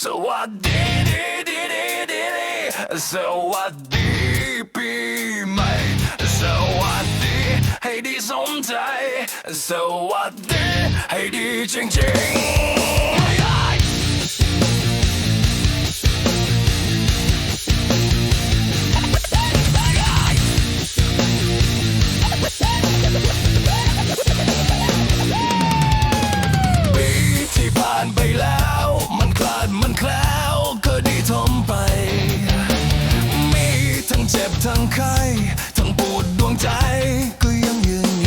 So I did it, did it, did it. So I deep My. So I did Hades on day. So I did Hades ching ching. เจ็บทั้งไข้ทั้งปวดดวงใจก็ยังยืน